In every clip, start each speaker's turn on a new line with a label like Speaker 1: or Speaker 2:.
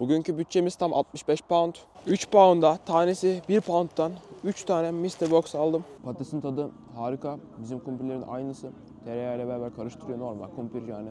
Speaker 1: Bugünkü bütçemiz tam 65 pound. 3 pound'a tanesi 1 pound'dan 3 tane Mr. Box aldım. Patatesin tadı harika. Bizim kumpirlerin aynısı. Tereyağıyla beraber karıştırıyor normal kumpir yani.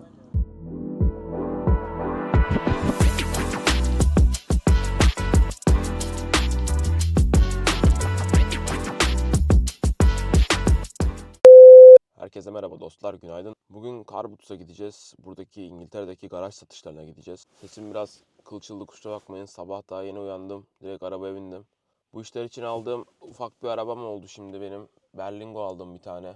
Speaker 1: Herkese merhaba dostlar, günaydın. Bugün Carbutus'a gideceğiz. Buradaki İngiltere'deki garaj satışlarına gideceğiz. Sesim biraz kılçıldı kusura bakmayın. Sabah daha yeni uyandım. Direkt arabaya bindim. Bu işler için aldığım ufak bir arabam oldu şimdi benim. Berlingo aldım bir tane.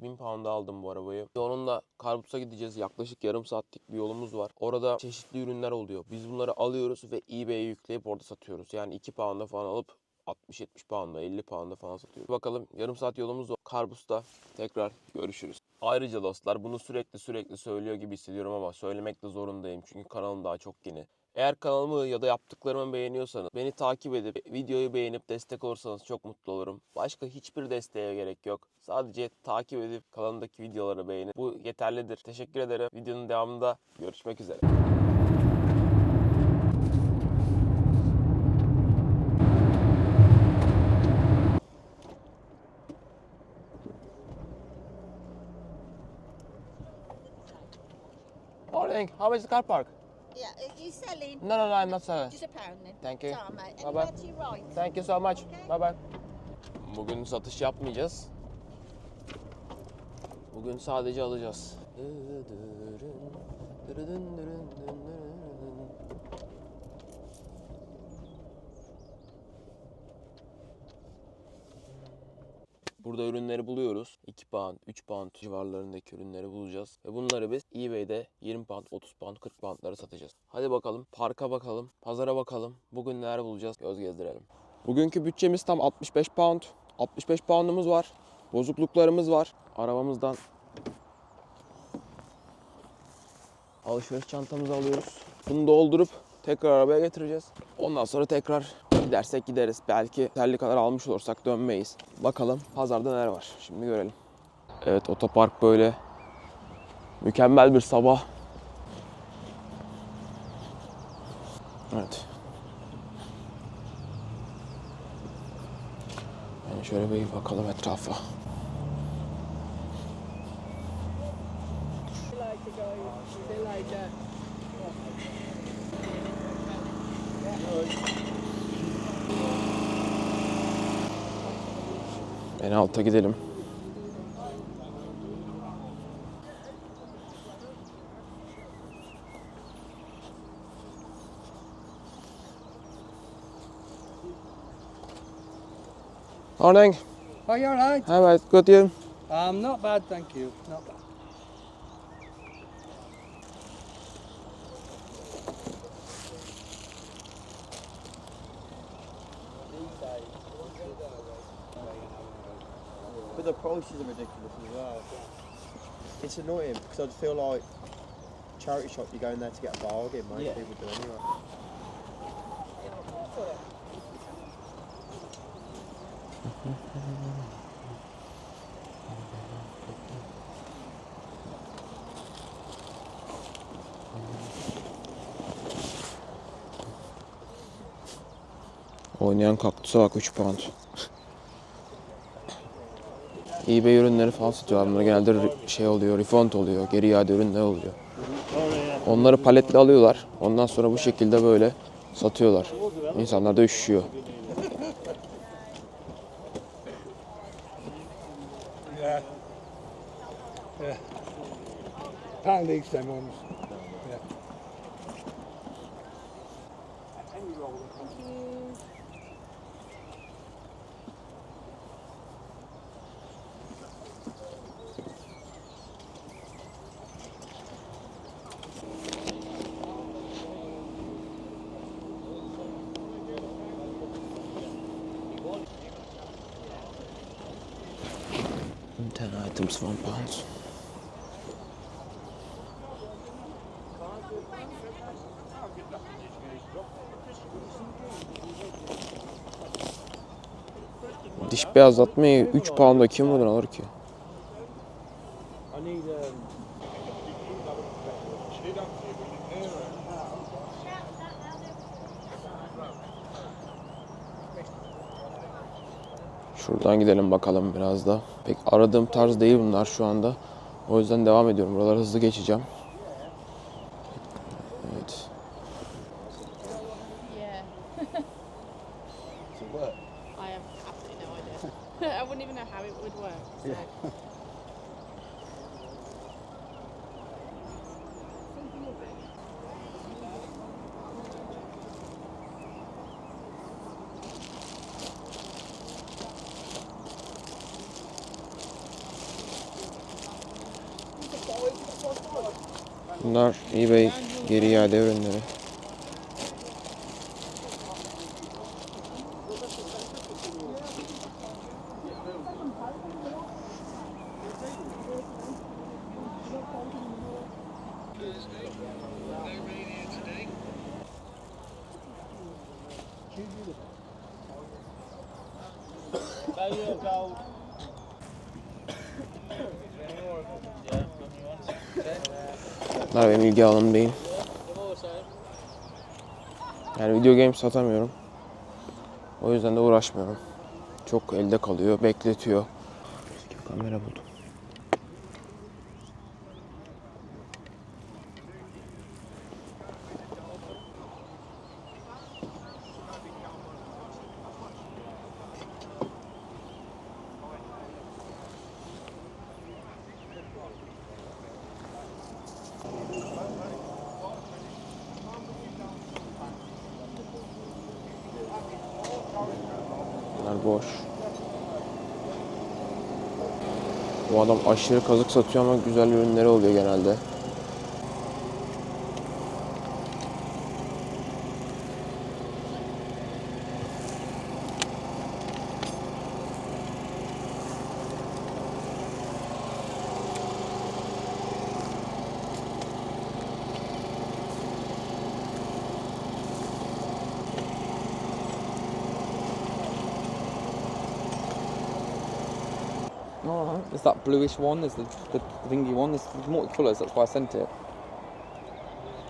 Speaker 1: 1000 pound'a aldım bu arabayı. Onunla Carbutus'a gideceğiz. Yaklaşık yarım saatlik bir yolumuz var. Orada çeşitli ürünler oluyor. Biz bunları alıyoruz ve eBay'e yükleyip orada satıyoruz. Yani 2 pound'a falan alıp 60-70 pound'a 50 pound'a falan satıyoruz. Bakalım yarım saat yolumuz var. Karbus'ta tekrar görüşürüz. Ayrıca dostlar bunu sürekli sürekli söylüyor gibi hissediyorum ama söylemek de zorundayım. Çünkü kanalım daha çok yeni. Eğer kanalımı ya da yaptıklarımı beğeniyorsanız beni takip edip videoyu beğenip destek olursanız çok mutlu olurum. Başka hiçbir desteğe gerek yok. Sadece takip edip kanalımdaki videoları beğenip bu yeterlidir. Teşekkür ederim. Videonun devamında görüşmek üzere. Morning. How is the car park?
Speaker 2: Yeah, you selling?
Speaker 1: No, no, no, I'm not selling.
Speaker 2: Just a pound then.
Speaker 1: Thank you.
Speaker 2: To your right.
Speaker 1: Thank you so much. Bye bye. Bugün satış yapmayacağız. Bugün sadece alacağız. Burada ürünleri buluyoruz. 2 pound, 3 pound civarlarındaki ürünleri bulacağız. Ve bunları biz eBay'de 20 pound, 30 pound, 40 poundlara satacağız. Hadi bakalım, parka bakalım, pazara bakalım. Bugün neler bulacağız? Göz gezdirelim. Bugünkü bütçemiz tam 65 pound. 65 pound'umuz var. Bozukluklarımız var. Arabamızdan alışveriş çantamızı alıyoruz. Bunu doldurup tekrar arabaya getireceğiz. Ondan sonra tekrar gidersek gideriz. Belki yeterli kadar almış olursak dönmeyiz. Bakalım pazarda neler var. Şimdi görelim. Evet otopark böyle mükemmel bir sabah. Evet. Yani şöyle bir bakalım etrafa. En alta gidelim. Morning.
Speaker 3: Oh, you're right.
Speaker 1: Evet, good you.
Speaker 3: Um, not bad, thank you. Not bad.
Speaker 4: The prices are ridiculous as well. It's annoying because I just feel like charity shop you're going there to get a bargain, most
Speaker 1: Yeah.
Speaker 4: people do anyway.
Speaker 1: Oynayan kaktüse bak 3 pound. eBay ürünleri falan satıyorlar. Bunlar genelde şey oluyor, refund oluyor, geri iade ürünler oluyor. Onları paletle alıyorlar. Ondan sonra bu şekilde böyle satıyorlar. İnsanlar da.
Speaker 3: Yeah. Yeah. Pound
Speaker 1: one pound. Diş beyazlatmayı 3 pound'a kim buradan alır ki?
Speaker 4: I need um,
Speaker 1: Şuradan gidelim bakalım biraz da. Pek aradığım tarz değil bunlar şu anda. O yüzden devam ediyorum. Buraları hızlı geçeceğim. Evet.
Speaker 5: Yeah. I have absolutely no idea. I wouldn't even know how it would work. So.
Speaker 1: Bunlar eBay geri iade ürünleri. Bunlar benim ilgi alanım değil. Yani video game satamıyorum. O yüzden de uğraşmıyorum. Çok elde kalıyor, bekletiyor. Kamera buldum. Bunlar boş. Bu adam aşırı kazık satıyor ama güzel ürünleri oluyor genelde.
Speaker 6: No, there's that bluish one. There's the, the thingy one. There's multi-colours. That's why I sent it.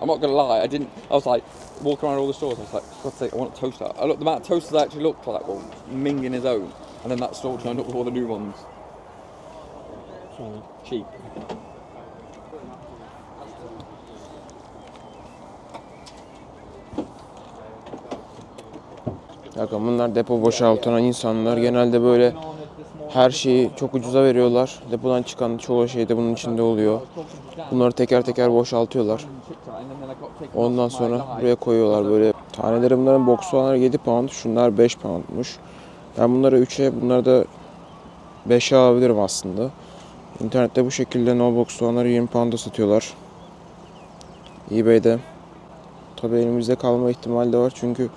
Speaker 6: I'm not gonna lie. I didn't. I was like walking around all the stores. I was like, for God's sake, I want a toaster. I looked. The amount of toasters I actually looked like well, Ming in his own, and then that store turned up with all the new ones. Cheap.
Speaker 1: Bakın bunlar depo boşaltan insanlar. Genelde böyle her şeyi çok ucuza veriyorlar. Depodan çıkan çoğu şey de bunun içinde oluyor. Bunları teker teker boşaltıyorlar. Ondan sonra buraya koyuyorlar böyle. Taneleri bunların box soğanları 7 pound, şunlar 5 poundmuş. Ben bunları 3'e, bunları da 5'e alabilirim aslında. İnternette bu şekilde no box soğanları 20 pound'a satıyorlar. eBay'de. Tabii elimizde kalma ihtimali de var çünkü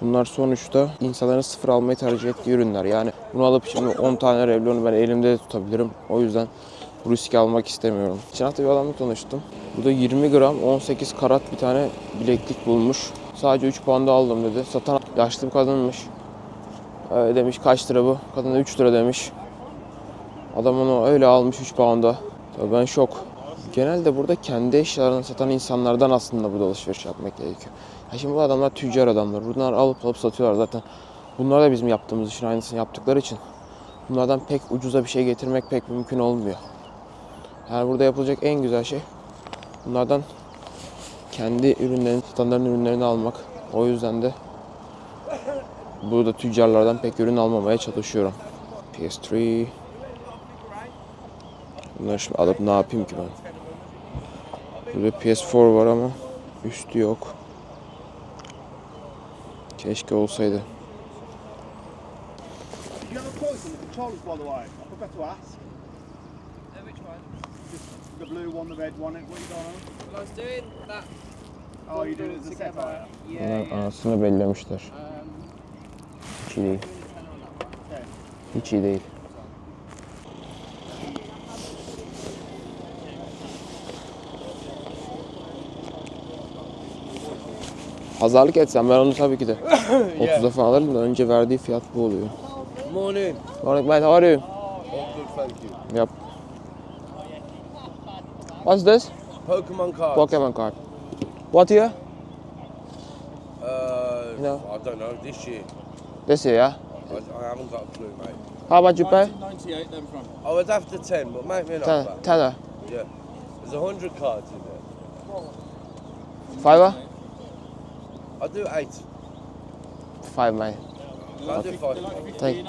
Speaker 1: Bunlar sonuçta insanların sıfır almayı tercih ettiği ürünler. Yani bunu alıp şimdi 10 tane Revlon'u ben elimde de tutabilirim. O yüzden bu riski almak istemiyorum. Geçen hafta bir adamla tanıştım. Bu da 20 gram 18 karat bir tane bileklik bulmuş. Sadece 3 pound'a aldım dedi. Satan yaşlı bir kadınmış. Ee, demiş kaç lira bu? Kadın da 3 lira demiş. Adam onu öyle almış 3 pound'a. Tabii ben şok. Genelde burada kendi eşyalarını satan insanlardan aslında burada alışveriş yapmak gerekiyor. Ya şimdi bu adamlar tüccar adamlar. Bunlar alıp alıp satıyorlar zaten. Bunlar da bizim yaptığımız işin aynısını yaptıkları için bunlardan pek ucuza bir şey getirmek pek mümkün olmuyor. Yani burada yapılacak en güzel şey bunlardan kendi ürünlerini, satanların ürünlerini almak. O yüzden de burada tüccarlardan pek ürün almamaya çalışıyorum. PS3 Bunları şimdi alıp ne yapayım ki ben? Burada PS4 var ama üstü yok. Keşke olsaydı.
Speaker 7: The controllers, by the way? I forgot to ask.
Speaker 8: which one?
Speaker 7: The blue one, the red one, what you got on?
Speaker 8: Well, I was doing that
Speaker 7: Oh, you doing it as a
Speaker 8: together.
Speaker 7: Sapphire?
Speaker 8: Yeah,
Speaker 1: Bunlar
Speaker 8: yeah.
Speaker 1: anasını bellemişler.
Speaker 8: Um,
Speaker 1: Hiç iyi değil. Hiç iyi değil. Pazarlık etsem ben onu tabii ki de 30'a falan alırım da önce verdiği fiyat bu oluyor.
Speaker 4: Morning.
Speaker 1: Morning mate, how are you?
Speaker 4: All good, thank you.
Speaker 1: Yep. What's this?
Speaker 4: Pokemon cards.
Speaker 1: Pokemon card. What year?
Speaker 4: Uh,
Speaker 1: No.
Speaker 4: I don't know. This year.
Speaker 1: This year, yeah?
Speaker 9: I, I haven't got a clue, mate.
Speaker 1: How about you pay?
Speaker 6: 1998 then from.
Speaker 9: I was after 10, but make me an
Speaker 1: Ten,
Speaker 9: offer.
Speaker 1: tenner.
Speaker 9: Yeah. There's a hundred cards in there.
Speaker 1: Fiver?
Speaker 9: I'll do eight.
Speaker 1: Five, mate.
Speaker 9: I'll do five.
Speaker 1: Thank,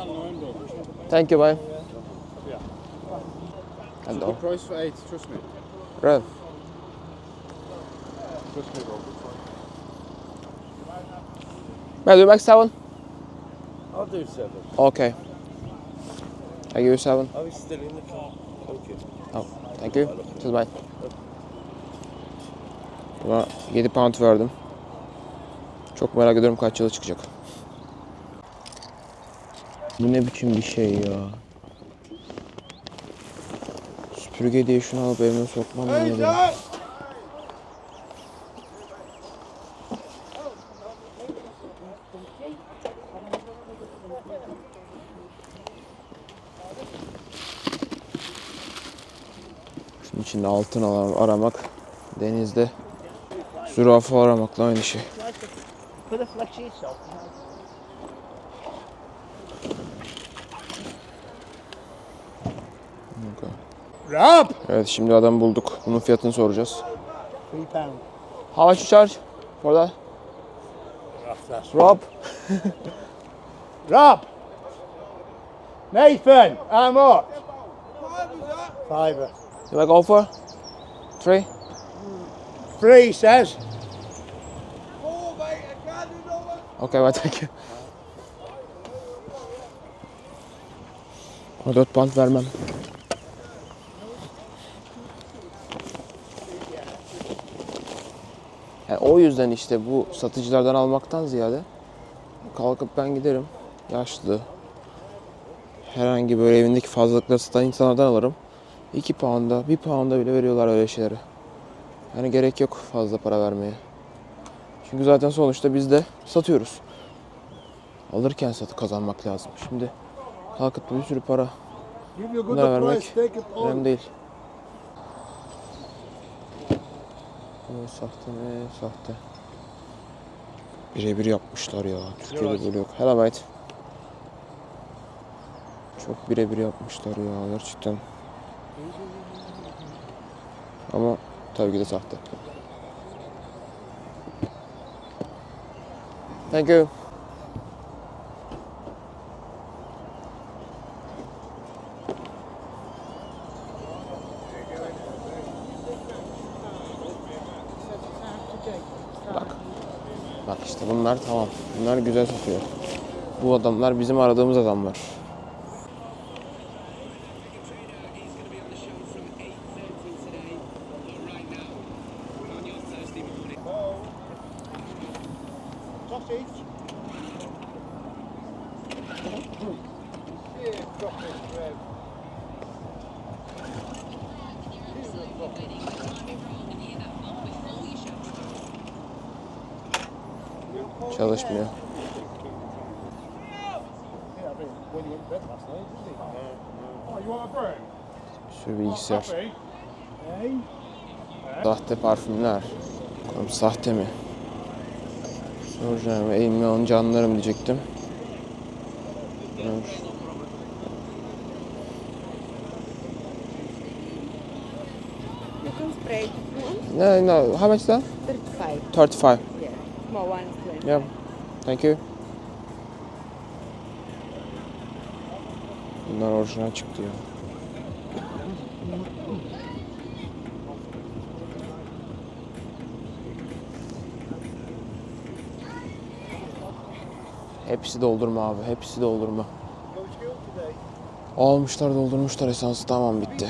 Speaker 1: thank you, mate. Hello.
Speaker 6: Price for eight, trust me.
Speaker 1: Rev.
Speaker 6: Trust me, bro.
Speaker 1: May I do back seven?
Speaker 9: I'll do seven.
Speaker 1: Okay. I give you seven.
Speaker 9: Oh, he's still in the car. Okay.
Speaker 1: Thank you. Cheers, bye. Buna 7 pound verdim. Çok merak ediyorum kaç yıla çıkacak. Bu ne biçim bir şey ya. Süpürge diye şunu alıp evime sokmam lazım. Şunun içinde altın ar- aramak, denizde zürafa aramakla aynı şey.
Speaker 2: Put a flex yourself.
Speaker 1: Okay.
Speaker 3: Rob!
Speaker 1: Evet şimdi adam bulduk. Bunun fiyatını soracağız.
Speaker 3: Three pound.
Speaker 1: How much you charge for that? Rob.
Speaker 3: Rob! Nathan, how much? Fiver.
Speaker 1: You go for? Three?
Speaker 3: Three, says.
Speaker 1: Okay, well, thank you. O 4 pound vermem. Yani o yüzden işte bu satıcılardan almaktan ziyade kalkıp ben giderim yaşlı herhangi böyle evindeki fazlalıkları satan insanlardan alırım. 2 pound'a 1 pound'a bile veriyorlar öyle şeyleri. Yani gerek yok fazla para vermeye. Çünkü zaten sonuçta biz de satıyoruz. Alırken satı kazanmak lazım. Şimdi kalkıp bir sürü para Bunlara vermek önemli değil. Bu sahte mi? Sahte. Birebir yapmışlar ya. Türkiye'de böyle yok. Hello. Çok birebir yapmışlar ya gerçekten. Ama tabii ki de sahte. Thank you. Bak. Bak işte bunlar tamam. Bunlar güzel satıyor. Bu adamlar bizim aradığımız adamlar. Çalışmıyor. Bir sürü bilgisayar. Sahte parfümler. Bakalım sahte mi? Orijinal mi? Elime alınca anlarım diyecektim. Evet.
Speaker 5: You can spray.
Speaker 1: No, no. How much that?
Speaker 5: 35.
Speaker 1: 35.
Speaker 5: Yeah. Small one is 20.
Speaker 1: Yeah. Thank you. Bunlar orijinal çıktı ya. Hepsi doldurma abi. Hepsi doldurma. Almışlar doldurmuşlar esansı tamam bitti.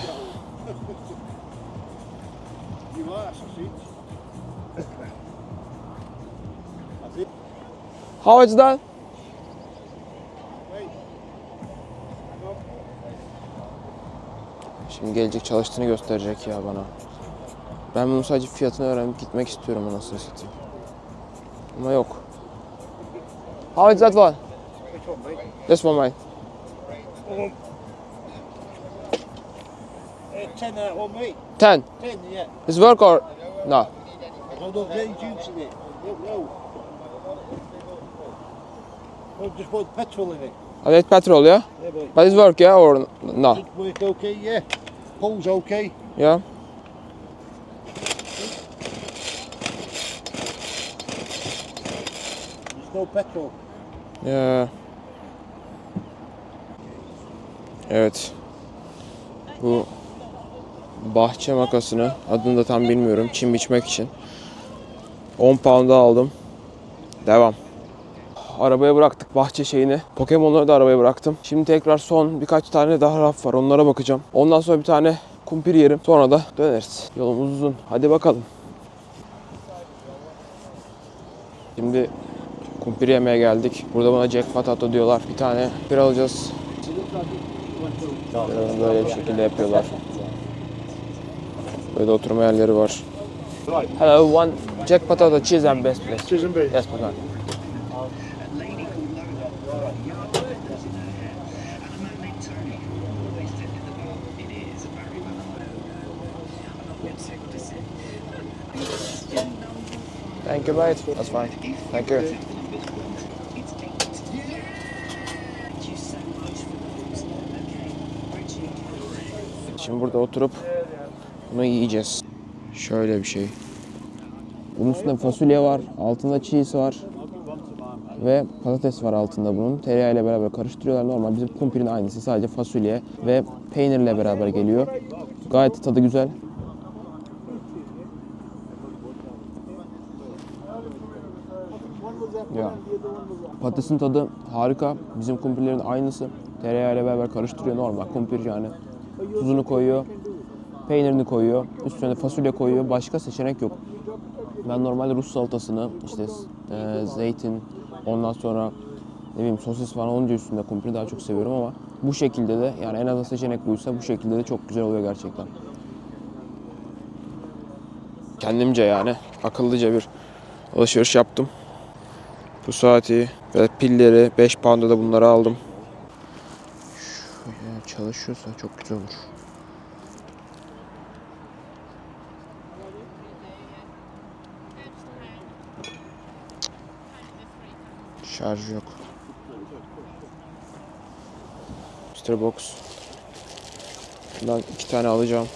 Speaker 1: How much that? Şimdi gelecek çalıştığını gösterecek ya bana. Ben bunun sadece fiyatını öğrenip gitmek istiyorum anasını satayım. Ama yok. How much that one?
Speaker 7: Which one, mate?
Speaker 1: This one mate.
Speaker 7: Uh, ten that one, mate.
Speaker 1: Ten.
Speaker 7: Ten, yeah.
Speaker 1: His work or no?
Speaker 7: No, no, very juice in it. No, no. No, just want petrol in it.
Speaker 1: Are they petrol, yeah?
Speaker 7: Yeah, but
Speaker 1: But it's work, yeah, or no?
Speaker 7: it work okay, yeah. Pole's okay.
Speaker 1: Yeah.
Speaker 7: No petrol.
Speaker 1: Ya. Evet. Bu bahçe makasını adını da tam bilmiyorum. Çim biçmek için. 10 pound'a aldım. Devam. Arabaya bıraktık bahçe şeyini. Pokemon'ları da arabaya bıraktım. Şimdi tekrar son birkaç tane daha raf var. Onlara bakacağım. Ondan sonra bir tane kumpir yerim. Sonra da döneriz. Yolumuz uzun. Hadi bakalım. Şimdi Kumpir yemeye geldik. Burada bana Jack Patato diyorlar. Bir tane bir alacağız. Böyle bir şekilde yapıyorlar. Böyle oturma yerleri var. Hello, one Jack Potato cheese and best please.
Speaker 3: Cheese and beef.
Speaker 1: Yes, please. Thank you, mate. That's fine. Thank you. Şimdi burada oturup bunu yiyeceğiz. Şöyle bir şey. Bunun üstünde fasulye var, altında cheese var ve patates var altında bunun. Tereyağıyla beraber karıştırıyorlar. Normal bizim kumpirin aynısı. Sadece fasulye ve peynirle beraber geliyor. Gayet tadı güzel. Ya. Patatesin tadı harika. Bizim kumpirlerin aynısı. Tereyağıyla beraber karıştırıyor normal kumpir yani. Tuzunu koyuyor. Peynirini koyuyor. Üstüne de fasulye koyuyor. Başka seçenek yok. Ben normal Rus salatasını işte e, zeytin ondan sonra ne bileyim sosis falan olunca üstünde kumpiri daha çok seviyorum ama bu şekilde de yani en azından seçenek buysa bu şekilde de çok güzel oluyor gerçekten. Kendimce yani akıllıca bir alışveriş yaptım. Bu saati ve pilleri 5 pound'a da bunları aldım. Çalışıyorsa çok güzel olur. Şarj yok. Mr. Box. Bundan iki tane alacağım.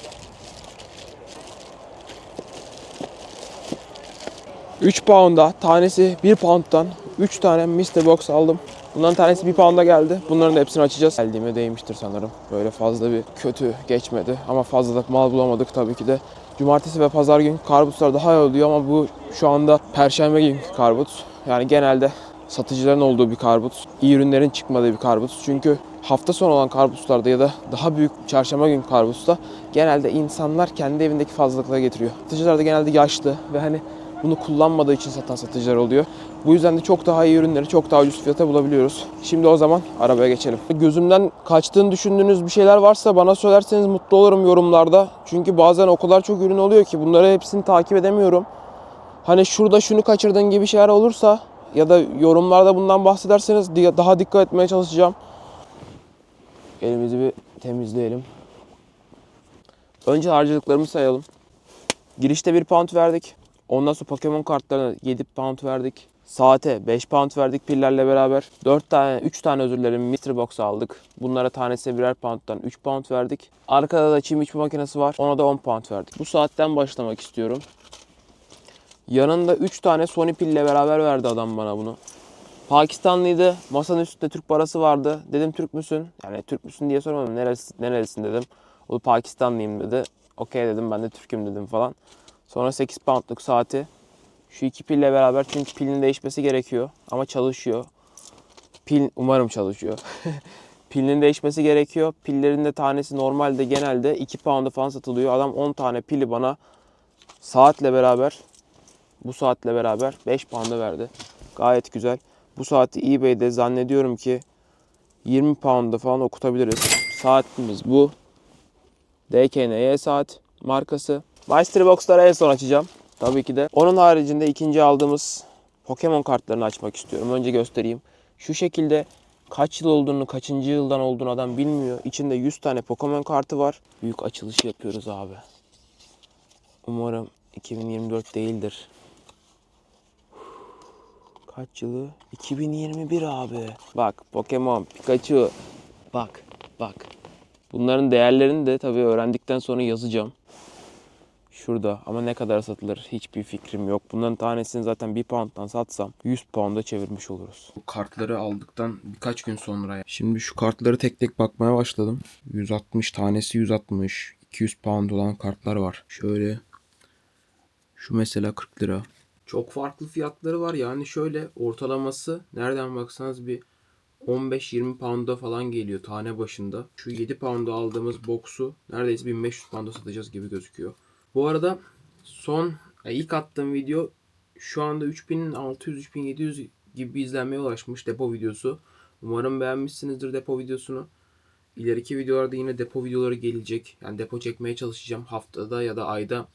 Speaker 1: 3 pound'a tanesi 1 pound'dan 3 tane Mr. Box aldım. Bunların tanesi 1 pound'a geldi. Bunların da hepsini açacağız. Geldiğime değmiştir sanırım. Böyle fazla bir kötü geçmedi. Ama fazla da mal bulamadık tabii ki de. Cumartesi ve pazar gün karbutlar daha iyi oluyor ama bu şu anda perşembe gün karbut. Yani genelde satıcıların olduğu bir karbut. İyi ürünlerin çıkmadığı bir karbut. Çünkü hafta sonu olan karbutlarda ya da daha büyük çarşamba gün karbutsta genelde insanlar kendi evindeki fazlalıkları getiriyor. Satıcılar da genelde yaşlı ve hani bunu kullanmadığı için satan satıcılar oluyor. Bu yüzden de çok daha iyi ürünleri çok daha ucuz fiyata bulabiliyoruz. Şimdi o zaman arabaya geçelim. Gözümden kaçtığını düşündüğünüz bir şeyler varsa bana söylerseniz mutlu olurum yorumlarda. Çünkü bazen o kadar çok ürün oluyor ki bunları hepsini takip edemiyorum. Hani şurada şunu kaçırdığın gibi şeyler olursa ya da yorumlarda bundan bahsederseniz daha dikkat etmeye çalışacağım. Elimizi bir temizleyelim. Önce harcadıklarımızı sayalım. Girişte 1 pound verdik. Ondan sonra Pokemon kartlarına 7 pound verdik. Saate 5 pound verdik pillerle beraber. 4 tane, 3 tane özür dilerim Mystery Box aldık. Bunlara tanesi birer pound'dan 3 pound verdik. Arkada da çim biçme makinesi var. Ona da 10 pound verdik. Bu saatten başlamak istiyorum. Yanında 3 tane Sony pille beraber verdi adam bana bunu. Pakistanlıydı. Masanın üstünde Türk parası vardı. Dedim Türk müsün? Yani Türk müsün diye sormadım. Neresi, nerelisin dedim. O Pakistanlıyım dedi. Okey dedim ben de Türk'üm dedim falan. Sonra 8 poundluk saati. Şu iki pille beraber çünkü pilin değişmesi gerekiyor. Ama çalışıyor. Pil umarım çalışıyor. Pilinin değişmesi gerekiyor. Pillerin de tanesi normalde genelde 2 pound'a falan satılıyor. Adam 10 tane pili bana saatle beraber bu saatle beraber 5 pound'a verdi. Gayet güzel. Bu saati eBay'de zannediyorum ki 20 pound'a falan okutabiliriz. Saatimiz bu. DKNY saat markası. Mystery en son açacağım. Tabii ki de. Onun haricinde ikinci aldığımız Pokemon kartlarını açmak istiyorum. Önce göstereyim. Şu şekilde kaç yıl olduğunu, kaçıncı yıldan olduğunu adam bilmiyor. İçinde 100 tane Pokemon kartı var. Büyük açılışı yapıyoruz abi. Umarım 2024 değildir. Kaç yılı? 2021 abi. Bak Pokemon, Pikachu. Bak, bak. Bunların değerlerini de tabii öğrendikten sonra yazacağım. Şurada ama ne kadar satılır hiçbir fikrim yok. Bunların tanesini zaten 1 pound'dan satsam 100 pound'a çevirmiş oluruz. Bu kartları aldıktan birkaç gün sonra. Şimdi şu kartları tek tek bakmaya başladım. 160 tanesi 160. 200 pound olan kartlar var. Şöyle. Şu mesela 40 lira. Çok farklı fiyatları var. Yani şöyle ortalaması nereden baksanız bir 15-20 pound'a falan geliyor tane başında. Şu 7 pound'a aldığımız box'u neredeyse 1500 pound'a satacağız gibi gözüküyor. Bu arada son e, ilk attığım video şu anda 3600-3700 gibi bir izlenmeye ulaşmış depo videosu. Umarım beğenmişsinizdir depo videosunu. İleriki videolarda yine depo videoları gelecek. Yani depo çekmeye çalışacağım haftada ya da ayda.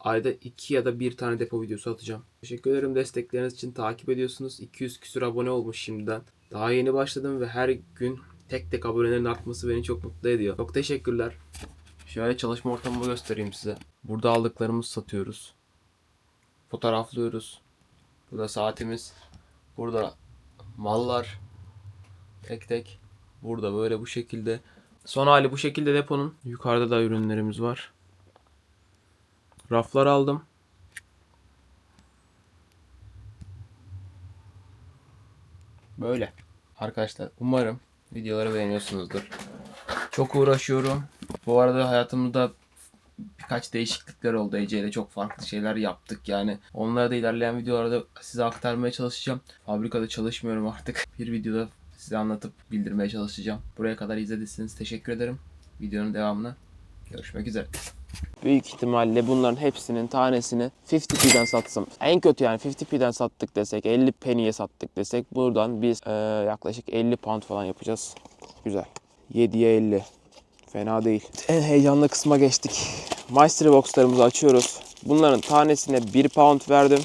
Speaker 1: Ayda 2 ya da 1 tane depo videosu atacağım. Teşekkür ederim destekleriniz için takip ediyorsunuz. 200 küsür abone olmuş şimdiden. Daha yeni başladım ve her gün tek tek abonelerin artması beni çok mutlu ediyor. Çok teşekkürler. Şöyle çalışma ortamımı göstereyim size. Burada aldıklarımızı satıyoruz. Fotoğraflıyoruz. Burada saatimiz. Burada mallar. Tek tek. Burada böyle bu şekilde. Son hali bu şekilde deponun. Yukarıda da ürünlerimiz var. Raflar aldım. Böyle. Arkadaşlar umarım videoları beğeniyorsunuzdur. Çok uğraşıyorum. Bu arada hayatımda birkaç değişiklikler oldu. Ece ile çok farklı şeyler yaptık yani. Onları da ilerleyen videolarda size aktarmaya çalışacağım. Fabrikada çalışmıyorum artık. Bir videoda size anlatıp bildirmeye çalışacağım. Buraya kadar izlediyseniz teşekkür ederim. Videonun devamını görüşmek üzere. Büyük ihtimalle bunların hepsinin tanesini 50p'den satsam. En kötü yani 50p'den sattık desek, 50 penny'e sattık desek buradan biz eee, yaklaşık 50 pound falan yapacağız. Güzel. 7'ye 50. Fena değil. En heyecanlı kısma geçtik. Mystery Box'larımızı açıyoruz. Bunların tanesine 1 pound verdim.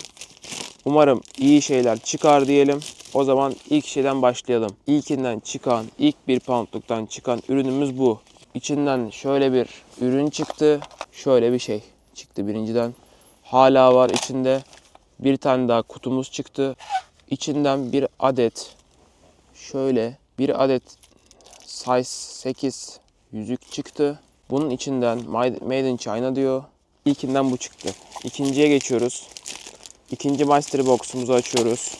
Speaker 1: Umarım iyi şeyler çıkar diyelim. O zaman ilk şeyden başlayalım. İlkinden çıkan, ilk 1 poundluktan çıkan ürünümüz bu. İçinden şöyle bir ürün çıktı. Şöyle bir şey çıktı birinciden. Hala var içinde. Bir tane daha kutumuz çıktı. İçinden bir adet şöyle bir adet size 8 yüzük çıktı. Bunun içinden Made in China diyor. İlkinden bu çıktı. İkinciye geçiyoruz. İkinci Mystery Box'umuzu açıyoruz.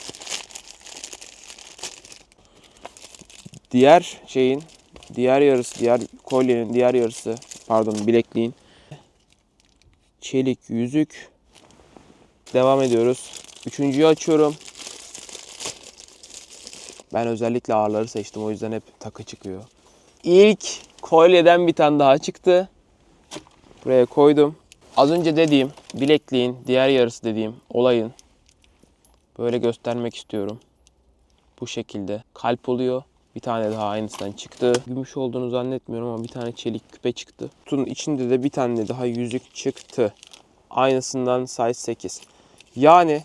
Speaker 1: Diğer şeyin, diğer yarısı, diğer kolyenin diğer yarısı, pardon bilekliğin. Çelik yüzük. Devam ediyoruz. Üçüncüyü açıyorum. Ben özellikle ağırları seçtim o yüzden hep takı çıkıyor. İlk kolyeden bir tane daha çıktı. Buraya koydum. Az önce dediğim bilekliğin diğer yarısı dediğim olayın böyle göstermek istiyorum. Bu şekilde kalp oluyor. Bir tane daha aynısından çıktı. Gümüş olduğunu zannetmiyorum ama bir tane çelik küpe çıktı. Kutunun içinde de bir tane daha yüzük çıktı. Aynısından size 8. Yani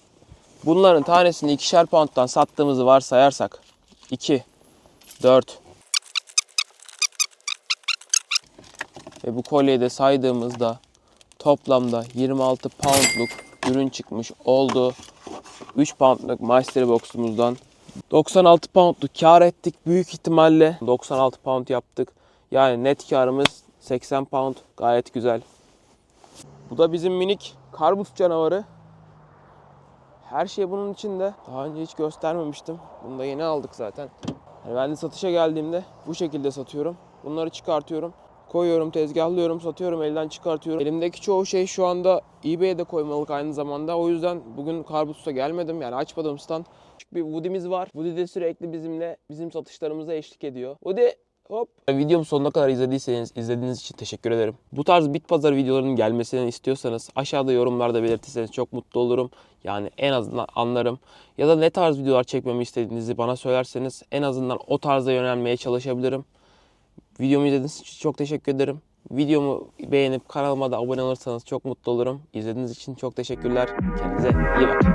Speaker 1: bunların tanesini ikişer pound'dan sattığımızı varsayarsak 2, 4, Ve bu kolyeyi de saydığımızda toplamda 26 poundluk ürün çıkmış oldu. 3 poundluk Mystery Box'umuzdan 96 poundluk kar ettik büyük ihtimalle. 96 pound yaptık. Yani net karımız 80 pound. Gayet güzel. Bu da bizim minik karbus canavarı. Her şey bunun içinde. Daha önce hiç göstermemiştim. Bunu da yeni aldık zaten. Yani ben de satışa geldiğimde bu şekilde satıyorum. Bunları çıkartıyorum. Koyuyorum, tezgahlıyorum, satıyorum, elden çıkartıyorum. Elimdeki çoğu şey şu anda eBay'e de koymalık aynı zamanda. O yüzden bugün Karbus'a gelmedim. Yani açmadım stand. Küçük bir Woody'miz var. Woody de sürekli bizimle, bizim satışlarımıza eşlik ediyor. Woody Hop. Videomu sonuna kadar izlediyseniz izlediğiniz için teşekkür ederim. Bu tarz bit pazar videolarının gelmesini istiyorsanız aşağıda yorumlarda belirtirseniz çok mutlu olurum. Yani en azından anlarım. Ya da ne tarz videolar çekmemi istediğinizi bana söylerseniz en azından o tarza yönelmeye çalışabilirim. Videomu izlediğiniz için çok teşekkür ederim. Videomu beğenip kanalıma da abone olursanız çok mutlu olurum. İzlediğiniz için çok teşekkürler. Kendinize iyi bakın.